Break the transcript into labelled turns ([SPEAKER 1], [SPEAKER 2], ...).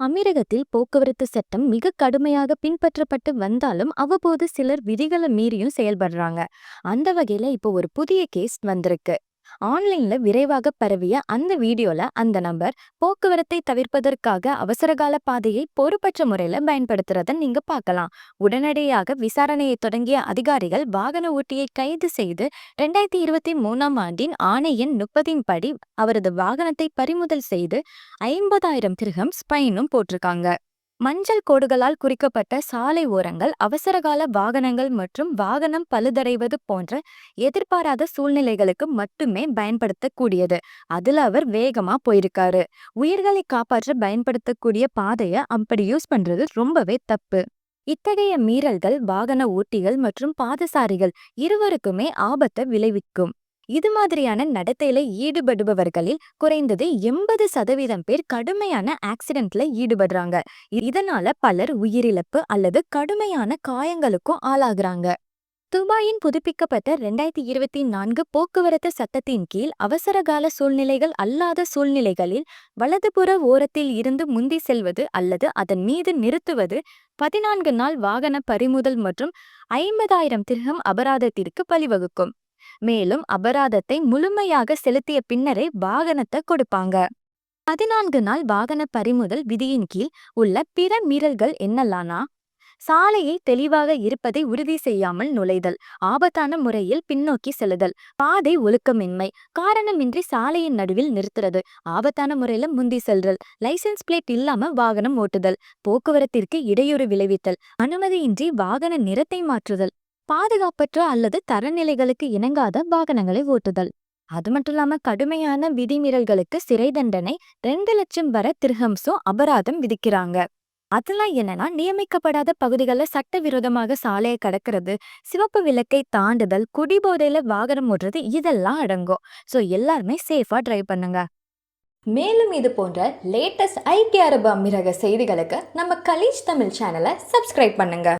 [SPEAKER 1] அமீரகத்தில் போக்குவரத்து சட்டம் மிக கடுமையாக பின்பற்றப்பட்டு வந்தாலும் அவ்வப்போது சிலர் விதிகளை மீறியும் செயல்படுறாங்க. அந்த வகையில இப்போ ஒரு புதிய கேஸ் வந்திருக்கு. ஆன்லைன்ல விரைவாக பரவிய அந்த வீடியோல அந்த நபர் போக்குவரத்தை தவிர்ப்பதற்காக அவசரகால பாதையை பொறுப்பற்ற முறையில பயன்படுத்துறத நீங்க பார்க்கலாம். உடனடியாக விசாரணையை தொடங்கிய அதிகாரிகள் வாகன ஓட்டியை கைது செய்து ரெண்டாயிரத்தி இருபத்தி மூணாம் ஆண்டின் ஆணை எண் முப்பதின் படி அவரது வாகனத்தை பறிமுதல் செய்து ஐம்பதாயிரம் திருகம் ஸ்பைனும் போட்டிருக்காங்க. மஞ்சள் கோடுகளால் குறிக்கப்பட்ட சாலை ஓரங்கள் அவசரகால வாகனங்கள் மற்றும் வாகனம் பழுதடைவது போன்ற எதிர்பாராத சூழ்நிலைகளுக்கு மட்டுமே பயன்படுத்தக்கூடியது. அதுல அவர் வேகமா போயிருக்காரு. உயிர்களை காப்பாற்ற பயன்படுத்தக்கூடிய பாதைய அப்படி யூஸ் பண்றது ரொம்பவே தப்பு. இத்தகைய மீறல்கள் வாகன ஓட்டிகள் மற்றும் பாதசாரிகள் இருவருக்குமே ஆபத்தை விளைவிக்கும். இது மாதிரியான நடத்தையில ஈடுபடுபவர்களில் குறைந்தது எண்பது சதவீதம் பேர் கடுமையான ஆக்சிடென்ட்ல ஈடுபடுறாங்க. இதனால பலர் உயிரிழப்பு அல்லது கடுமையான காயங்களுக்கும் ஆளாகிறாங்க. துபாயின் புதுப்பிக்கப்பட்ட ரெண்டாயிரத்தி இருபத்தி நான்கு போக்குவரத்து சட்டத்தின் கீழ் அவசரகால சூழ்நிலைகள் அல்லாத சூழ்நிலைகளில் வலதுபுற ஓரத்தில் இருந்து முந்தி செல்வது அல்லது அதன் மீது நிறுத்துவது பதினான்கு நாள் வாகன பறிமுதல் மற்றும் ஐம்பதாயிரம் திருகம் அபராதத்திற்கு பழிவகுக்கும் மேலும் அபராதத்தை முழுமையாக செலுத்திய பின்னரே வாகனத்தை கொடுப்பாங்க. பதினான்கு நாள் வாகன பறிமுதல் விதியின் கீழ் உள்ள பிற மீறல்கள் என்னலானா? சாலையை தெளிவாக இருப்பதை உறுதி செய்யாமல் நுழைதல் ஆபத்தான முறையில் பின்னோக்கி செல்லுதல் பாதை ஒழுக்கமின்மை காரணமின்றி சாலையின் நடுவில் நிறுத்துறது ஆபத்தான முறையில முந்தி செல்றல் லைசென்ஸ் பிளேட் இல்லாம வாகனம் ஓட்டுதல் போக்குவரத்திற்கு இடையூறு விளைவித்தல் அனுமதியின்றி வாகன நிறத்தை மாற்றுதல். பாதுகாப்பற்ற அல்லது தரநிலைகளுக்கு இணங்காத வாகனங்களை ஓட்டுதல். அது மட்டும் இல்லாம கடுமையான விதிமீறல்களுக்கு சிறை தண்டனை ரெண்டு லட்சம் வர திருஹம்சோ அபராதம் விதிக்கிறாங்க. அதெல்லாம் என்னன்னா நியமிக்கப்படாத பகுதிகளில் சட்டவிரோதமாக சாலையை கடக்கிறது சிவப்பு விளக்கை தாண்டுதல் குடிபோதையில வாகனம் ஓடுறது இதெல்லாம் அடங்கும். ஸோ எல்லாருமே சேஃபா டிரைவ் பண்ணுங்க.
[SPEAKER 2] மேலும் இது போன்ற லேட்டஸ்ட் ஐக்கிய அரபு அமீரக செய்திகளுக்கு நம்ம கலீஜ் தமிழ் சேனலை சப்ஸ்கிரைப் பண்ணுங்க.